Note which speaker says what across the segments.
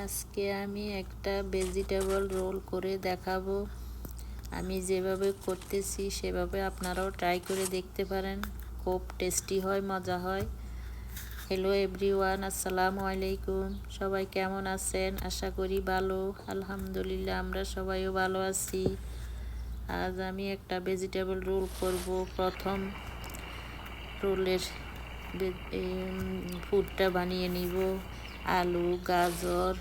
Speaker 1: আজকে আমি একটা ভেজিটেবল রোল করে দেখাবো। আমি যেভাবে করতেছি, সেভাবে আপনারাও ট্রাই করে দেখতে পারেন। খুব টেস্টি হয়, মজা হয়। হ্যালো এভরিওয়ান আসসালামু আলাইকুম। সবাই কেমন আছেন? আশা করি ভালো। আলহামদুলিল্লাহ, আমরা সবাইও ভালো আছি। আজ আমি একটা ভেজিটেবল রোল করব। প্রথম রোলের ফুডটা বানিয়ে নিব। আলু, গাজর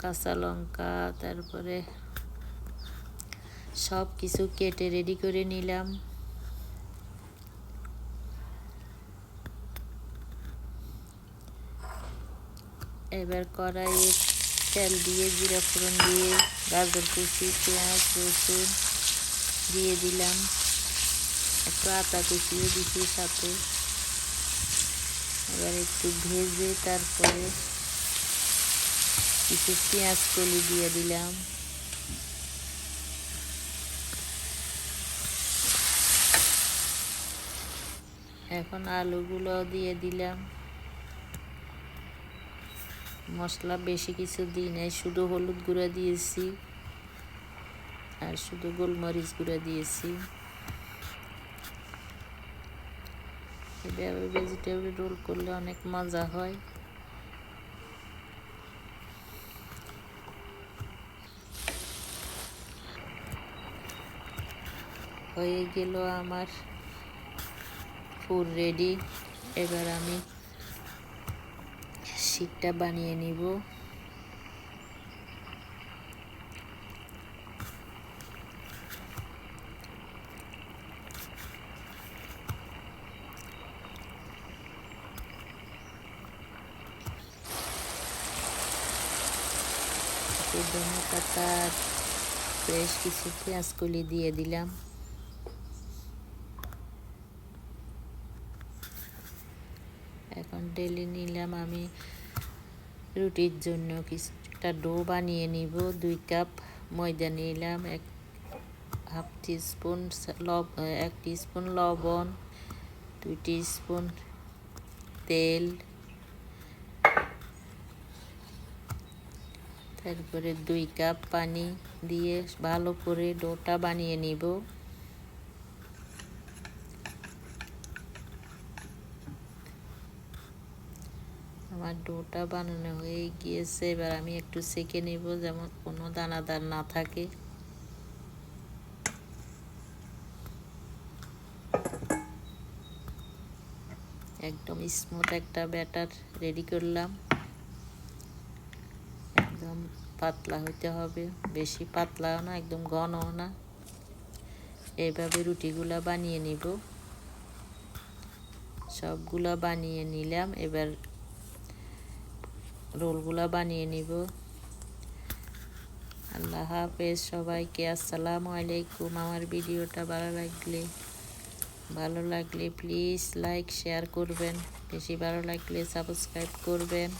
Speaker 1: কাঁচা লঙ্কা তারপরে সব কিছু কেটে রেডি করে নিলাম। এবার কড়াইয়ে তেল দিয়ে জিরা ফোড়ন দিয়ে গাজর, কুচি, পেঁয়াজ, রসুন দিয়ে দিলাম। একটু আটা কুচিয়ে দিচ্ছি সাথে। এবার একটু ভেজে তারপরে কিছু পেঁয়াজ কলি দিয়ে দিলাম। এখন আলুগুলো দিয়ে দিলাম। মশলা বেশি কিছু দিই নাই, শুধু হলুদ গুঁড়া দিয়েছি আর শুধু গোলমরিচ গুঁড়া দিয়েছি। এভাবে ভেজিটেবল রোল করলে অনেক মজা হয়। হয়ে গেল আমার ফুল রেডি এবার আমি শীতটা বানিয়ে নিব। ধনে পাতা ফ্রেশ কিছু পেঁয়াজ কলি দিয়ে দিলাম। এখন ডেলি নিলাম আমি রুটির জন্য কিছুটা ডো বানিয়ে নিব, দুই কাপ ময়দা নিলাম, এক হাফ টিস্পুন লব, এক টিস্পুন লবণ, দুই টিস্পুন তেল তারপরে দুই কাপ পানি দিয়ে ভালো করে ডোটা বানিয়ে নিব। আমার ডোটা বানানো হয়ে গিয়েছে, এবার আমি একটু সেকে নিব যেমন কোনো দানাদার না থাকে। একদম স্মুথ একটা ব্যাটার রেডি করলাম। একদম পাতলা হইতে হবে। বেশি পাতলাও না, একদম ঘনও না। এইভাবে রুটিগুলা বানিয়ে নিব। সবগুলা বানিয়ে নিলাম, এবার রোলগুলা বানিয়ে নিব। আল্লাহ হাফেজ, সবাইকে আসসালামু আলাইকুম। আমার ভিডিওটা ভালো লাগলে ভালো লাগলে প্লিজ লাইক শেয়ার করবেন। বেশি ভালো লাগলে সাবস্ক্রাইব করবেন।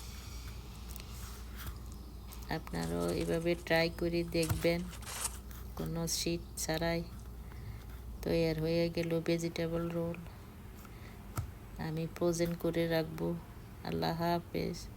Speaker 1: আপনারাও এভাবে ট্রাই করে দেখবেন। কোনো শীত ছাড়াই। তৈয়ার হয়ে গেল ভেজিটেবল রোল আমি ফ্রোজেন করে রাখব। আল্লাহ হাফেজ।